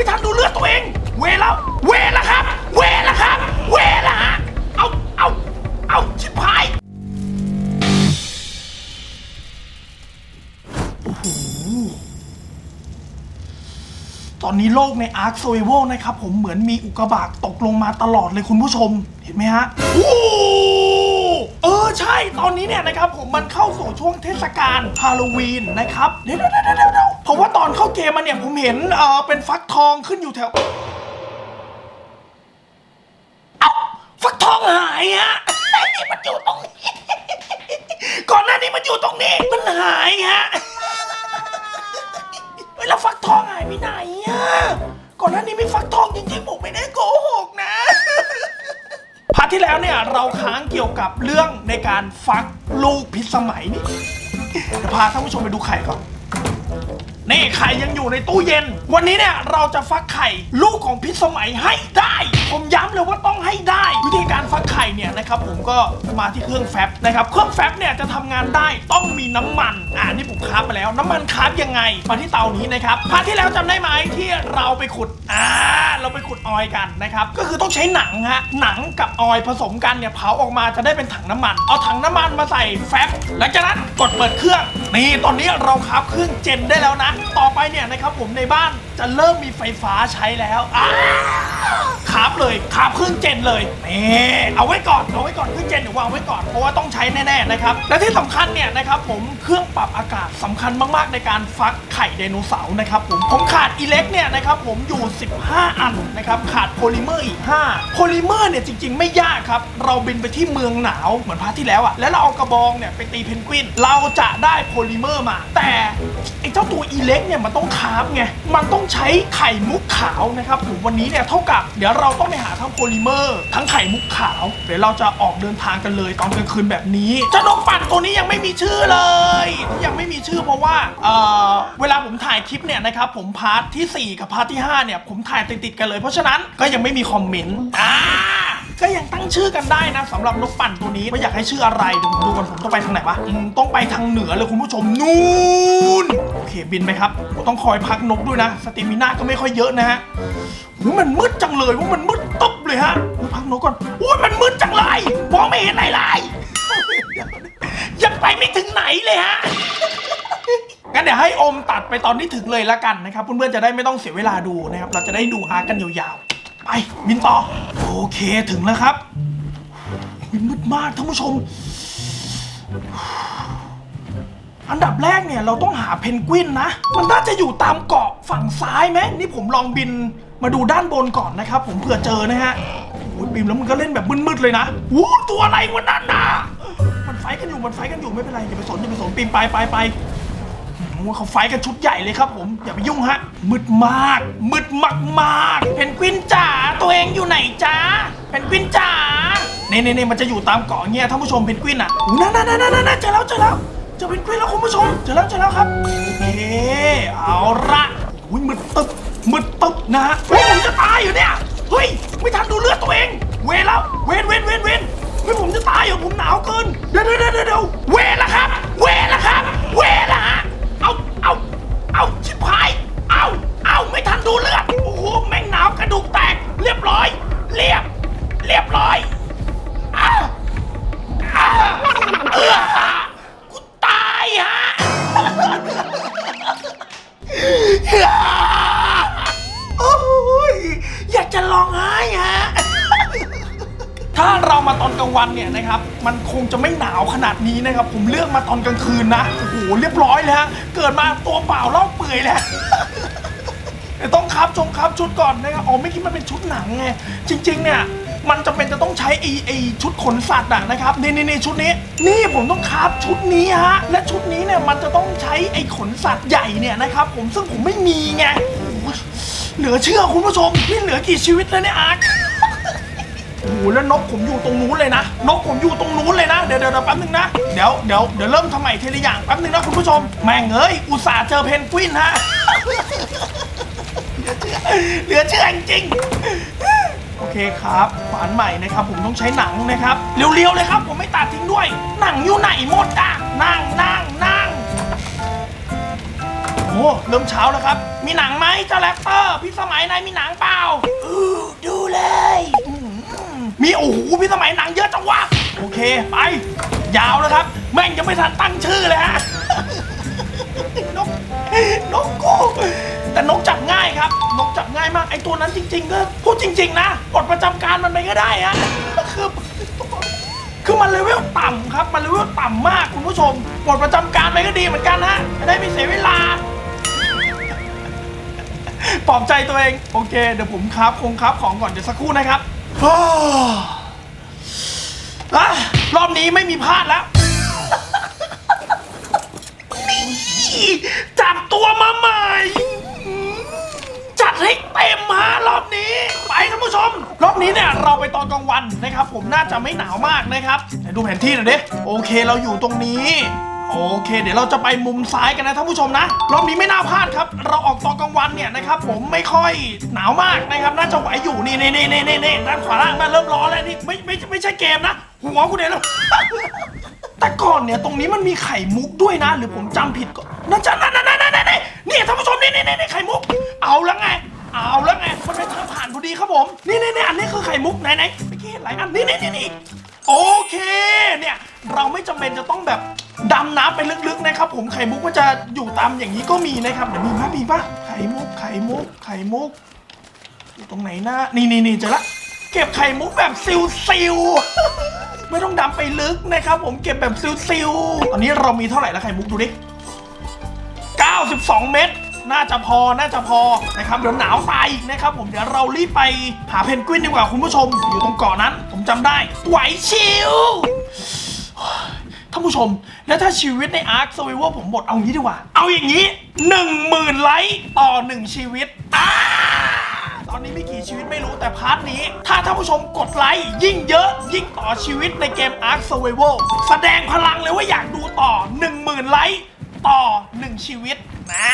ไม่ทันดูเลือดตัวเอง เวแล้ว เวแล้วครับ เวแล้วครับ เวแล้วฮะเอาเอาเอาชิบหายตอนนี้โลกใน Ark Survival นะครับ ผมเหมือนมีอุกกาบาตตกลงมาตลอดเลยคุณผู้ชม เห็นไหมฮะโอ้เออใช่ ตอนนี้เนี่ยนะครับผมมันเข้าสู่ช่วงเทศกาลฮาโลวีนนะครับ เดี๋ยวเดี๋ยวเดี๋ยว เพราะว่าตอนเข้าเกมมาเนี่ยผมเห็นเออเป็นฟักทองขึ้นอยู่แถวเอ้าฟักทองหายฮะนี่มันอยู่ตรงนี้ก่อนหน้านี้มันอยู่ตรงนี้ มันหายฮะเฮ้ยแล้วฟักทองหายไปไหนอะก่อนหน้านี้มีฟักทองจริงๆผมไม่ได้โกหกนะพาร์ทที่แล้วเนี่ยเราค้างเกี่ยวกับเรื่องในการฟักลูกพิษสมัยนี่พาท่านผู้ชมไปดูไข่ก่อน นี่ไข่ยังอยู่ในตู้เย็น วันนี้เนี่ยเราจะฟักไข่ลูกของพิษสมัยให้ได้ ผมย้ำเลยว่า นะครับผมก็มาที่เครื่องแฟบนะครับเครื่องแฟบเนี่ยจะทำงานได้ต้องมีน้ำมันอ่านี่ผมคาฟมาแล้ว น้ำมันคาฟยังไงมาที่เตานี้นะครับพาร์ทที่แล้วจำได้ไหมที่เราไปขุดอ่าเราไปขุดออยกันนะครับก็คือต้องใช้หนังฮะหนังกับออยผสมกันเนี่ยเผาออกมาจะได้เป็นถังน้ำมัน เอาถังน้ำมันมาใส่แฟบหลังจากนั้นกดเปิดเครื่องนี่ตอนนี้เราคาฟเครื่องเจนได้แล้วนะ ต่อไปเนี่ยนะครับผมในบ้านจะเริ่มมีไฟฟ้าใช้แล้วอ่าคาฟเลยคาฟเครื่องเจนเลยนี่เอาไว้ก่อนไว้ก่อนเครื่องเจนเดี๋ยววางไว้ก่อนเพราะว่าต้องใช้แน่ๆนะครับและที่สำคัญเนี่ยนะครับผมเครื่องปรับอากาศสำคัญมากๆในการฟักไข่ไดโนเสาร์นะครับผมผมขาดอิเล็กเนี่ยนะครับผมอยู่ 15 อันนะครับขาดโพลิเมอร์อีก 5 โพลิเมอร์เนี่ยจริง ๆ ไม่ยากครับ เราบินไปที่เมืองหนาวเหมือนพาร์ทที่แล้วอะแล้วเราเอากระบองเนี่ยไปตีเพนกวิน เราจะได้โพลิเมอร์มา แต่ไอ้เจ้าตัวอีเล็กเนี่ยมันต้องคาร์บไงมันต้องใช้ไข่มุกขาวนะครับผมวันนี้เนี่ยเท่ากับเดี๋ยวเราต้องไปหาทั้งโพลิเมอร์ทั้งไข่มุกขาวเดี๋ยวเราจะออกเดินทางกันเลยตอนกลางคืนแบบนี้เจ้านกปั่นตัวนี้ยังไม่มีชื่อเลย ยังไม่มีชื่อเพราะว่าเอ่อเวลาผมถ่ายคลิปเนี่ยนะครับผมพาร์ททีสี่4 กับพาร์ทที่5เนี่ยผมถ่ายติดๆกันเลย เพราะฉะนั้นก็ยังไม่มีคอมเมนต์อ่า ก็ยังตั้งชื่อกันได้นะสำหรับนกปั่นตัวนี้ว่าอยากให้ชื่ออะไรเดี๋ยวผมดูกันผมต้องไปทางไหนวะอืมต้องไปทางเหนือเลยคุณผู้ชมนู่นโอเคบินไปครับผมต้องคอยพักนกด้วยนะสติมิน่าก็ไม่ค่อยเยอะนะฮะโอ้ยมันมืดจังเลยว่ามันมืดตบเลยฮะพักนกก่อนโอ้ยมันมืดจังเลยมองไม่เห็นอะไรเลยยังไปไม่ถึงไหนเลยฮะ งั้นเดี๋ยวให้อมตัดไปตอนที่ถึงเลยละกันนะครับเพื่อนๆจะได้ไม่ต้องเสียเวลาดูนะครับ เราจะได้ดูอาร์ตกันยาว ไปบินต่อ โอเคถึงแล้วครับมืดมากท่านผู้ชม อันดับแรกเนี่ยเราต้องหาเพนกวินนะ มันน่าจะอยู่ตามเกาะฝั่งซ้ายไหมนี่ผมลองบินมาดูด้านบนก่อนนะครับ ผมเผื่อเจอนะฮะโอ้ยบิมแล้วมันก็เล่นแบบมืดๆเลยนะวู้ตัวอะไรวะนั่นน่ะมันไฟกันอยู่มันไฟกันอยู่ไม่เป็นไรอย่าไปสนอย่าไปสนปีนไปไปไป อืมเขาไฟท์กันชุดใหญ่เลยครับผมอย่าไปยุ่งฮะมืดมาก มืดมากมากเพนกวินจ๋าตัวเองอยู่ไหนจ๊ะเพนกวินจ๋าเน่เน่เนมันจะอยู่ตามเกาะเงี้ยท่านผู้ชมเพนกวินอะอู้นั่นนั่นนั่นนั่นเจอแล้วเจอแล้วเจอเพนกวินแล้วคุณผู้ชมเจอแล้วเจอแล้วครับโอเคเอาละอุ้ยมืดตึ๊บมืดตึ๊บนะฮะโอ้ยผมจะตายอยู่เนี่ยเฮ้ยไม่ทันดูเลือดตัวเอง เวแล้วเวนเวนเวนเวนเฮ้ยผมจะตายอยู่ผมหนาวเกินเดี๋ยวเดี๋ยวเดี๋ยวเดี๋ยวเวแล้วครับ เวแล้วครับ เวแล้วฮะ ดูเลือด โอ้โห แม่งหนาวกระดูกแตก เรียบร้อย เรียบ เรียบร้อยอ้าวอ้าวเออกูตายฮะ โอ้ย อยากจะร้องไห้ฮะ ถ้าเรามาตอนกลางวันเนี่ยนะครับ มันคงจะไม่หนาวขนาดนี้นะครับ ผมเลือกมาตอนกลางคืนนะ โอ้โห เรียบร้อยเลยฮะ เกิดมาตัวเปล่าเล่าเปื่อยแล้ว ต้องครับชงครับชุดก่อนนะครับอ๋อไม่คิดมันเป็นชุดหนังไงจริง ๆ เนี่ยมันจำเป็นจะต้องใช้ไอ้ไอชุดขนสัตว์อะนะครับนี่นี่นี่ชุดนี้ นี่ผมต้องคราฟชุดนี้ฮะและชุดนี้เนี่ยมันจะต้องใช้ไอ้ขนสัตว์ใหญ่เนี่ยนะครับผมซึ่งผมไม่มีไงโอ้เหลือเชื่อคุณผู้ชมนี่เหลือกี่ชีวิตแล้วเนี่ยอาร์ค โอ้โหแล้วนกผมอยู่ตรงนู้นเลยนะ นกผมอยู่ตรงนู้นเลยนะ เดี๋ยวเดี๋ยวเดี๋ยวแป๊บนึงนะ เดี๋ยวเดี๋ยวเดี๋ยวเริ่มทำใหม่ทีละอย่างแป๊บนึงนะคุณผู้ชม แม่งเอ้ย อุตส่าห์เจอเพนกวินฮะ เหลือเชื่อจริงๆโอเคครับขวานใหม่นะครับ ผมต้องใช้หนังนะครับ เร็วๆเลยครับ ผมไม่ตัดทิ้งด้วย หนังอยู่ไหนหมดอะนั่งนั่งนั่งโอ้เริ่มเช้าแล้วครับ มีหนังไหมเจ้าแรปเปอร์พี่สมัยนายมีหนังเปล่าอือดูเลย มีโอ้โหพี่สมัยหนังเยอะจังวะโอเคไป ยาวแล้วครับ แม่งยังไม่ทันตั้งชื่อเลยฮะ นกกูแต่นกจับง่ายครับ นกจับง่ายมากไอตัวนั้นจริง ๆ ก็พูดจริง ๆ นะกดประจำการมันไปก็ได้ฮะคือคือมันเลเวลต่ำครับ มันเลเวลต่ำมากคุณผู้ชมปลดประจำการไปก็ดีเหมือนกันฮะจะได้ไม่เสียเวลา ปลอบใจตัวเอง โอเค เดี๋ยวผมครับคงครับของก่อนเดี๋ยวสักครู่นะครับ อะรอบนี้ไม่มีพลาดแล้ว จับตัวมาใหม่ จัดให้เต็มฮะรอบนี้ ไปท่านผู้ชม รอบนี้เนี่ยเราไปตอนกลางวันนะครับ ผมน่าจะไม่หนาวมากนะครับไหนดูแผนที่หน่อยดิโอเคเราอยู่ตรงนี้โอเค เดี๋ยวเราจะไปมุมซ้ายกันนะท่านผู้ชมนะรอบนี้ไม่น่าพลาดครับ เราออกตอนกลางวันเนี่ยนะครับ ผมไม่ค่อยหนาวมากนะครับ น่าจะไหวอยู่นี่นี่นี่นี่นี่ด้านขวาล่างมาเริ่มร้อนแล้วนี่ไม่ไม่ไม่ใช่เกมนะหัวกูเนี่ยแล้ว แต่ก่อนเนี่ยตรงนี้มันมีไข่มุกด้วยนะ หรือผมจำผิดก็น่าจะนั่นนั่นนั่นนั่นนั่นนี่ท่านผู้ชมนี่นี่นี่ไข่มุก เอาแล้วไง เอาแล้วไงมันเป็นทางผ่านพอดีครับผมนี่นี่นี่อันนี้คือไข่มุกไหนไหนเมื่อกี้เห็นหลายอันนี่นี่นี่นี่โอเคเนี่ยเราไม่จำเป็นจะต้องแบบดำน้ำไปลึกๆนะครับ ผมไข่มุกก็จะอยู่ตามอย่างนี้ก็มีนะครับเดี๋ยวมีปะมีปะไข่มุกไข่มุกไข่มุก อยู่ตรงไหนนะนี่นี่นี่เจอละ เก็บไข่มุกแบบซิลซิลๆ ไม่ต้องดำไปลึกนะครับ ผมเก็บแบบซิลๆตอนนี้เรามีเท่าไหร่แล้วไข่มุกดูดิ 92 เม็ดน่าจะพอ น่าจะพอ นะครับ เดี๋ยวหนาวตายอีกนะครับ ผม เดี๋ยวเรารีบไปหาเพนกวินดีกว่าคุณผู้ชม อยู่ตรงเกาะนั้น ผมจำได้ ไหวชิวท่านผู้ชม แล้วถ้าชีวิตในอาร์คสวิเวอร์ผมหมด เอางี้ดีกว่า เอาอย่างนี้ 1 0,000ไลค์ต่อ 1 ชีวิตอตอนนี้ไม่ ชีวิตไม่รู้แต่พาร์ทนี้ ถ้าท่านผู้ชมกดไลค์ยิ่งเยอะ ยิ่งต่อชีวิตในเกม Ark Survival แสดงพลังเลยว่าอยากดูต่อ 10,000 ไลค์ต่อ 1 ชีวิตนะ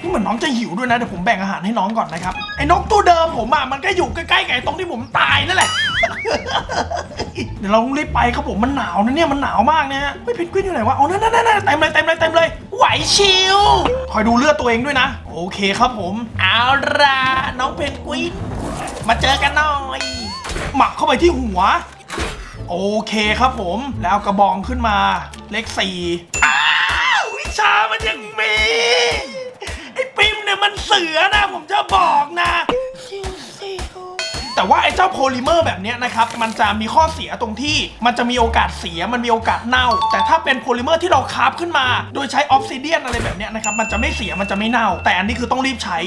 นี่เหมือนน้องจะหิวด้วยนะเดี๋ยวผมแบ่งอาหารให้น้องก่อนนะครับไอ้นกตัวเดิมผมอะมันก็อยู่ใกล้ๆกับไอ้ตรงที่ผมตายนั่นแหละ เดี๋ยวเราต้องรีบไปครับผมมันหนาวนะเนี่ยมันหนาวมากนะฮะไม่เพนกวินอยู่ไหนวะเอานั่นนั่นนั่นเต็มเลยเต็มเลยเต็มเลยไหวชิวคอยดูเลือดตัวเองด้วยนะ โอเคครับผม เอาละน้องเพนกวิน มาเจอกันหน่อย หมักเข้าไปที่หัว โอเคครับผม แล้วกระบองขึ้นมา เลขสี่อ้าววิชามันยังมี ไอ้ปิมเนี่ยมันเสือนะ ผมจะบอกนะ แต่ว่าไอ้เจ้าโพลิเมอร์แบบนี้นะครับมันจะมีข้อเสียตรงที่มันจะมีโอกาสเสียมันมีโอกาสเน่า แต่ถ้าเป็นโพลิเมอร์ที่เราคาฟขึ้นมา โดยใช้ออฟซิเดียนอะไรแบบนี้นะครับมันจะไม่เสียมันจะไม่เน่า แต่อันนี้คือต้องรีบใช้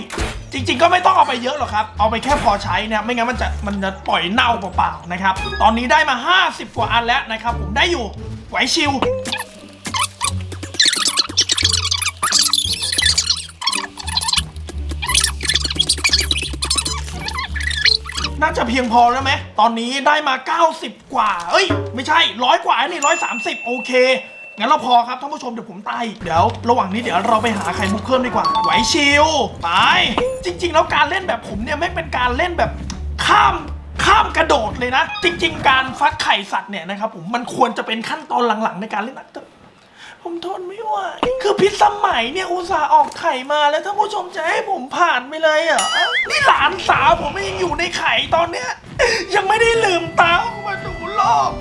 จริง ๆ ก็ไม่ต้องเอาไปเยอะหรอกครับเอาไปแค่พอใช้นะไม่งั้นมันจะมันจะปล่อยเน่าเปล่าๆนะครับตอนนี้ได้มา 50 กว่าอันแล้วนะครับผมได้อยู่ไหวชิว น่าจะเพียงพอแล้วไหมตอนนี้ได้มา 90 กว่า เอ้ย ไม่ใช่ร้อยกว่านี่ร้อยสามสิบโอเคงั้นเราพอครับท่านผู้ชมเดี๋ยวผมตายเดี๋ยวระหว่างนี้เดี๋ยวเราไปหาไข่มุกเพิ่มดีกว่า ไหวชิลไปจริง ๆ แล้วการเล่นแบบผมเนี่ยไม่เป็นการเล่นแบบข้ามข้ามกระโดดเลยนะ จริง ๆ การฟักไข่สัตว์เนี่ยนะครับผมมันควรจะเป็นขั้นตอนหลังๆในการเล่นนะ ผมทนไม่ไหวคือพิษสมัยเนี่ยอุตส่าห์ออกไข่มาแล้วท่านผู้ชมจะให้ผมผ่านไปเลยเหรอนี่หลานสาวผมยังอยู่ในไข่ตอนเนี้ย ยังไม่ได้ลืมตาออกมาดูโลก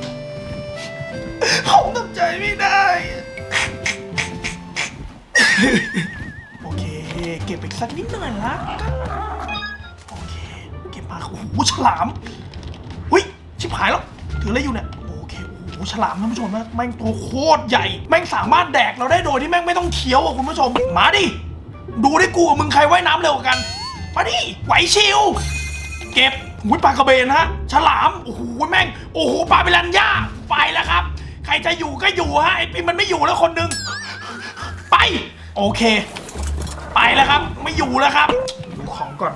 ผมทำใจไม่ได้ โอเค เก็บอีกสักนิดหน่อยละกันโอเค เก็บมาโอ้โหฉลามหุ้ย ชิบหายแล้ว ถืออะไรอยู่เนี่ย ฉลามท่านผู้ชมนะแม่งตัวโคตรใหญ่ แม่งสามารถแดกเราได้โดยที่แม่งไม่ต้องเคี้ยวอะคุณผู้ชม มาดิ ดูได้กูกับมึงใครว่ายน้ำเร็วกว่ากัน มาดิ ไหวชิว เก็บหุ้ยปลากระเบนฮะ ฉลาม โอ้โหแม่ง โอ้โหปลาเปรันย่า ไปแล้วครับ ใครจะอยู่ก็อยู่ฮะไอปิมมันไม่อยู่แล้วคนหนึง ไป โอเค ไปแล้วครับ ไม่อยู่แล้วครับ ดูของก่อน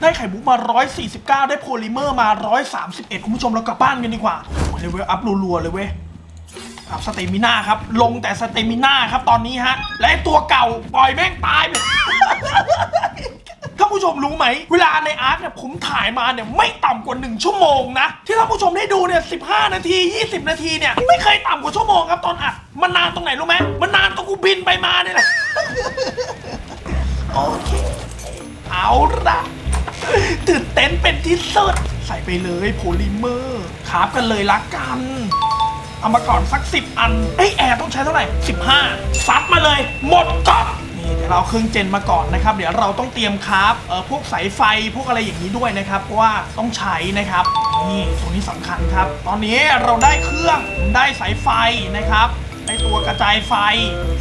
ได้ไข่มุกมา 149 ได้โพลิเมอร์มา 131 คุณผู้ชมเรากลับบ้านกันดีกว่าเลเวลอัพรัวๆเลยเว้ยอัพสเตมิน่าครับ ลงแต่สเตมิน่าครับตอนนี้ฮะ และตัวเก่าปล่อยแม่งตายไปท่านผู้ชมรู้ไหม เวลาในอาร์ตเนี่ยผมถ่ายมาเนี่ยไม่ต่ำกว่า 1 ชั่วโมงนะ ที่ท่านผู้ชมได้ดูเนี่ย15 นาที 20 นาทีเนี่ยไม่เคยต่ำกว่าชั่วโมงครับตอนอัดมันนานตรงไหนรู้ไหมมันนานตรงกูบินไปมาเนี่ยแหละโอเคเอาละ ตื่นเต้นเป็นที่สุด ใส่ไปเลยโพลิเมอร์คาบกันเลยละกัน เอามาก่อนสักสิบอันเอ้ยแอร์ต้องใช้เท่าไหร่สิบห้าซัดมาเลย หมดก๊อกนี่เดี๋ยวเราเครื่องเจนมาก่อนนะครับ เดี๋ยวเราต้องเตรียมคาฟเอ่อพวกสายไฟพวกอะไรอย่างนี้ด้วยนะครับเพราะว่าต้องใช้นะครับนี่ตรงนี้สำคัญครับ ตอนนี้เราได้เครื่องได้สายไฟนะครับได้ตัวกระจายไฟ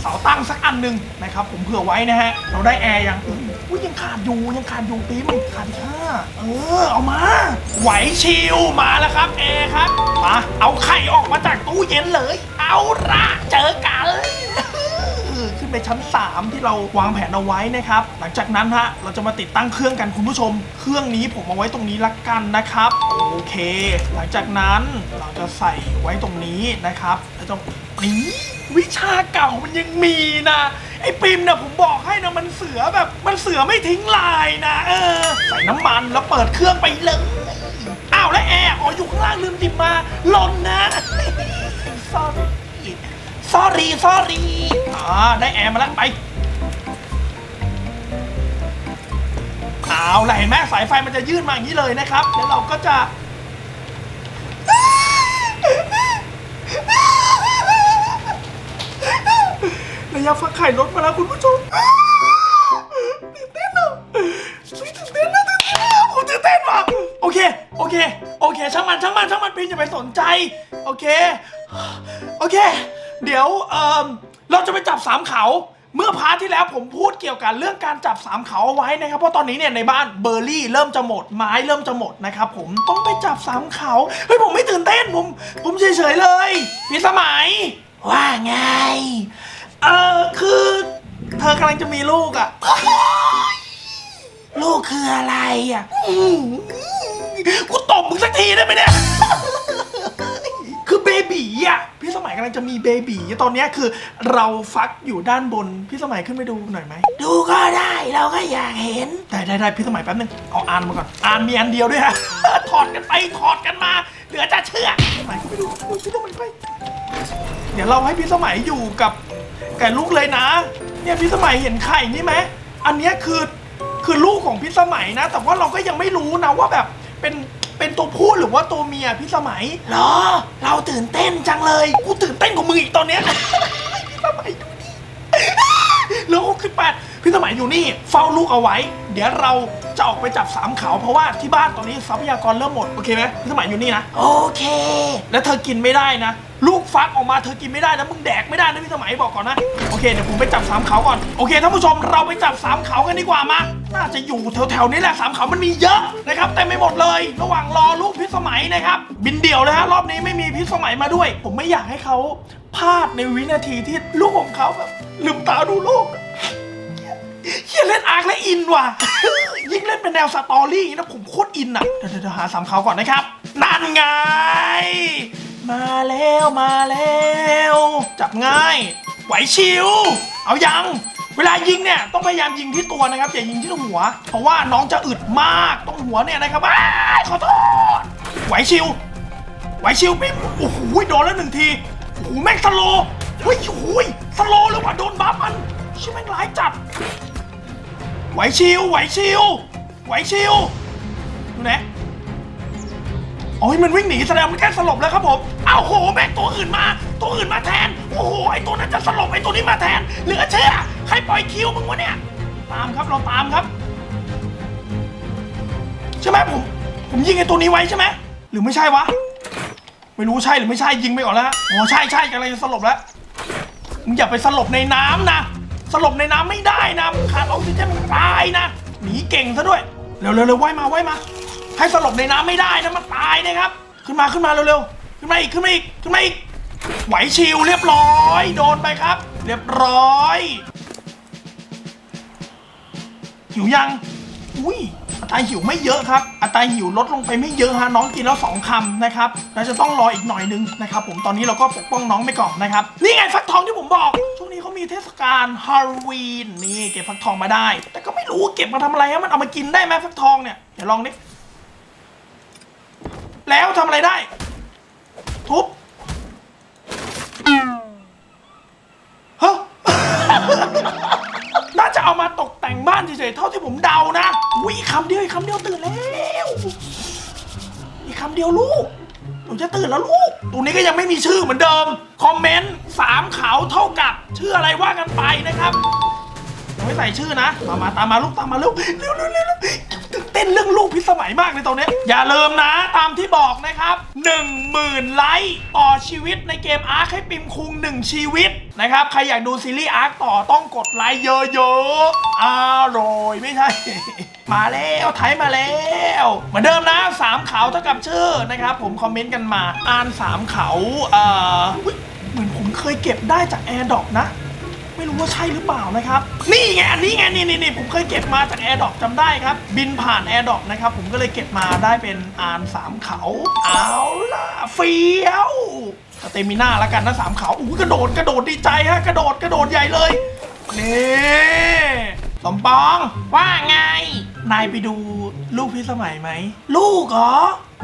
เสาตั้งสักอันหนึ่งนะครับ ผมเผื่อไว้นะฮะเราได้แอร์ยัง อุ้ยยังขาดอยู่ยังขาดอยู่ปิ๊มขาดอีกห้าเออเอามา ไหวชิวมาแล้วครับเอครับมาเอาไข่ออกมาจากตู้เย็นเลย เอาละเจอกัน ขึ้นไปชั้น 3 ที่เราวางแผนเอาไว้นะครับ หลังจากนั้นฮะเราจะมาติดตั้งเครื่องกันคุณผู้ชม เครื่องนี้ผมเอาไว้ตรงนี้ละกันนะครับ โอเค หลังจากนั้นเราจะใส่ไว้ตรงนี้นะครับแล้วตรงนี้วิชาเก่ามันยังมีนะไอ้ปิมเนี่ยผมบอกให้นะมันเสือแบบมันเสือไม่ทิ้งลายนะ เออ ใส่น้ำมันแล้วเปิดเครื่องไปเลยอ้าวแล้วแอร์อ๋ออยู่ข้างล่างลืมจิบมาหล่นนะ sorry sorry sorry อ่าได้แอร์มาแล้วไปเอาล่ะเห็นไหมสายไฟมันจะยื่นมาอย่างนี้เลยนะครับ แล้วเราก็จะ ระยะฟักไข่ลดมาแล้วคุณผู้ชมตื่นเต้นอะตื่นเต้นนะตื่นเต้นอะผมตื่นเต้นว่ะโอเค โอเค โอเค ช่างมัน ช่างมัน ช่างมันพี่อย่าไปสนใจ โอเค โอเค เดี๋ยวเอ่อเราจะไปจับสามเขา เมื่อพาร์ทที่แล้วผมพูดเกี่ยวกับเรื่องการจับสามเขาเอาไว้นะครับ เพราะตอนนี้เนี่ยในบ้านเบอร์รี่เริ่มจะหมดไม้เริ่มจะหมดนะครับผมต้องไปจับสามเขาเฮ้ยผมไม่ตื่นเต้นผมผมเฉยๆเลยพี่สมัย ว่าไง เออคือ เธอกำลังจะมีลูกอะ่ะ ลูกคืออะไรอะอื้อกูตบมึงสักทีได้ไหมเนี่ย เบบีอะพี่สมัยกำลังจะมีเบบีตอนเนี้ยคือเราฟักอยู่ด้านบนพี่สมัยขึ้นไปดูหน่อยไหมดูก็ได้เราก็อยากเห็นได้ได้ได้พี่สมัยแป๊บนึงเอาอ่านมาก่อนอ่านมีอันเดียวด้วยฮะ ถอดกันไปถอดกันมาเหลือจะเชื่อพี่สมัยขึ้นไปดูพี่สมัยไป เดี๋ยวเราให้พี่สมัยอยู่กับแก่ลูกเลยนะ เนี่ยพี่สมัยเห็นไข่นี่ไหมอันเนี้ยคือคือลูกของพี่สมัยนะ แต่ว่าเราก็ยังไม่รู้นะว่าแบบเป็น เป็นตัวผู้หรือว่าตัวเมียพี่สมัยเหรอ เราตื่นเต้นจังเลย กูตื่นเต้นกว่ามึงอีกตอนเนี้ย พี่สมัยดูนี่เหลือ68พี่สมัยอยู่นี่ เฝ้าลูกเอาไว้ เดี๋ยวเราจะออกไปจับสามเขาเพราะว่าที่บ้านตอนนี้ทรัพยากรเริ่มหมด โอเคไหมพี่สมัยอยู่นี่นะ โอเค แล้วเธอกินไม่ได้นะ ลูกฟักออกมาเธอกินไม่ได้นะมึงแดกไม่ได้นะพี่สมัยบอกก่อนนะโอเคเดี๋ยวผมไปจับสามเขาก่อนโอเคท่านผู้ชมเราไปจับสามเขากันดีกว่ามาน่าจะอยู่แถวๆนี้แหละสามเขามันมีเยอะนะครับเต็มไปหมดเลย ระหว่างรอลูกพิสมัยนะครับบินเดี่ยวเลยฮะรอบนี้ไม่มีพิสมัยมาด้วย ผมไม่อยากให้เขาพลาดในวินาทีที่ลูกของเขาแบบลืมตาดูลูกเฮียเล่นอาร์คและอินว่ะ ยิ่งเล่นเป็นแนวสตอรี่นะผมโคตรอินอะ เดี๋ยวเดี๋ยวหาสามเขาก่อนนะครับ นั่นไง มาแล้วมาแล้ว จับง่าย ไหวชิว เอายัง เวลายิงเนี่ยต้องพยายามยิงที่ตัวนะครับอย่ายิงที่หัว เพราะว่าน้องจะอึดมากตรงหัวเนี่ยนะครับขอโทษไหวชิว ไหวชิวปิ๊บโอ้โหโดนแล้วหนึ่งทีโอ้โหแม่งสโลว์เฮ้ยโอ้โหสโลเลยว่ะโดนบัฟมันชิแม่งร้ายจัด ไหวชิวไหวชิวไหวชิวดูนะ อ้ยมันวิ่งหนีแสดงมันแค่สลบแล้วครับผมอ้าวโหแม่งตัวอื่นมา ตัวอื่นมาแทน โอ้โหไอตัวนั้นจะสลบไอตัวนี้มาแทนเหลือเชื่อใครปล่อยคิวมึงวะเนี่ย ตามครับเราตามครับใช่ไหมผม ผมยิงไอตัวนี้ไว้ใช่ไหมหรือไม่ใช่วะ ไม่รู้ใช่หรือไม่ใช่ยิงไปก่อนแล้วฮะอ๋อใช่ใช่กำลังจะสลบแล้วมึงอย่าไปสลบในน้ำนะ สลบในน้ำไม่ได้นะขาดออกซิเจนมึงตายนะหนีเก่งซะด้วยเร็วเร็วเร็วว่ายมาว่ายมา ให้สลบในน้ำไม่ได้นะมันตายนะครับ ขึ้นมาขึ้นมาเร็วเร็วขึ้นมาอีกขึ้นมาอีกขึ้นมาอีก ไหวชิวเรียบร้อย โดนไปครับ เรียบร้อยหิวยังอุ้ยอัตราหิวไม่เยอะครับ อัตราหิวลดลงไปไม่เยอะฮะน้องกินแล้วสองคำนะครับแล้วจะต้องรออีกหน่อยนึงนะครับผมตอนนี้เราก็ปกป้องน้องไปก่อนนะครับนี่ไงฟักทองที่ผมบอก ช่วงนี้เขามีเทศกาลฮาโลวีนนี่เก็บฟักทองมาได้ แต่ก็ไม่รู้เก็บมาทำอะไรฮะมันเอามากินได้ไหมฟักทองเนี่ยเดี๋ยวลองดิ แล้วทำอะไรได้ ทุบฮะ น่าจะเอามาตกแต่งแต่งบ้านเฉยๆเท่าที่ผมเดานะอุ้ยอีกคำเดียวอีกคำเดียวตื่นแล้ว อีกคำเดียวลูกหนูจะตื่นแล้วลูกตรงนี้ก็ยังไม่มีชื่อเหมือนเดิม คอมเมนต์สามเขาเท่ากับ ชื่ออะไรว่ากันไปนะครับยัง ไม่ใส่ชื่อนะมามาตามมาลูกตามมาลูกเร็วเร็วเร็วเร็วตื่นเต้นเรื่องลูกพิสมัยมากเลยตอนเนี้ยอย่าลืมนะตามที่บอกนะครับ1 0,000ไลค์ต่อชีวิตในเกมอาร์คให้ปิมคุง 1 ชีวิตนะครับใครอยากดูซีรีส์อาร์คต่อต้องกดไลค์เยอะๆอร่อยไม่ใช่ มาแล้วไทยมาแล้วเหมือนเดิมนะสามเขาเท่ากับชื่อนะครับผมคอมเมนต์กันมาอ่านสามเขาเอ่อเหมือนผมเคยเก็บได้จากแอร์ดอปนะ ไม่รู้ว่าใช่หรือเปล่านะครับ นี่ไงอันนี้ไงนี่นี่นี่ผมเคยเก็บมาจากแอร์ดอกจำได้ครับ บินผ่านแอร์ดอกนะครับ ผมก็เลยเก็บมาได้เป็นอ่านสามเขา เอาล่ะเฟี้ยวสเตมิน่าแล้วกันนะสามเขาอู้กระโดดกระโดดดีใจฮะกระโดดกระโดดใหญ่เลยนี่สมปองว่าไง นายไปดูลูกพิสมัยไหม ลูกเหรอ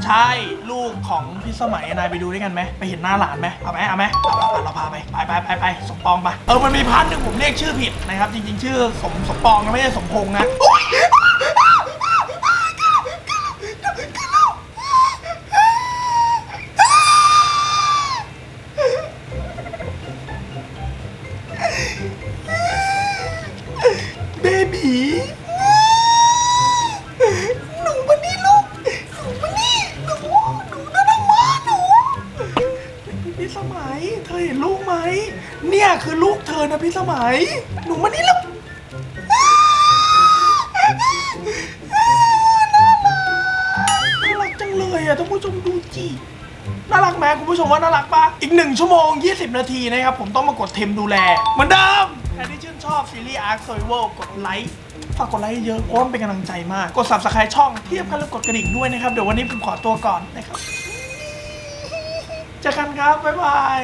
ใช่ลูกของพิสมัยนายไปดูด้วยกันไหมไปเห็นหน้าหลานไหมเอาไหมเอาไหมเอาเอาเราพาไปไปไปไปไปสมปองไปเออมันมีพันหนึ่งผมเรียกชื่อผิดนะครับ จริง ๆ ชื่อสมสมปองนะไม่ใช่สมพงษ์นะ อะท่านผู้ชมดูจีน่ารักไหมคุณผู้ชมว่าน่ารักปะอีก 1 ชั่วโมง 20 นาทีนะครับผมต้องมากดเทมดูแล เหมือนเดิมใครที่ชื่นชอบซีรีส์ Ark Survival กดไลค์ฝากกดไลค์เยอะเพราะมันเป็นกำลังใจมาก กด subscribe ช่องที่สำคัญแล้วกดกระดิ่งด้วยนะครับ เดี๋ยววันนี้ผมขอตัวก่อนนะครับเจอกันครับ บ๊ายบาย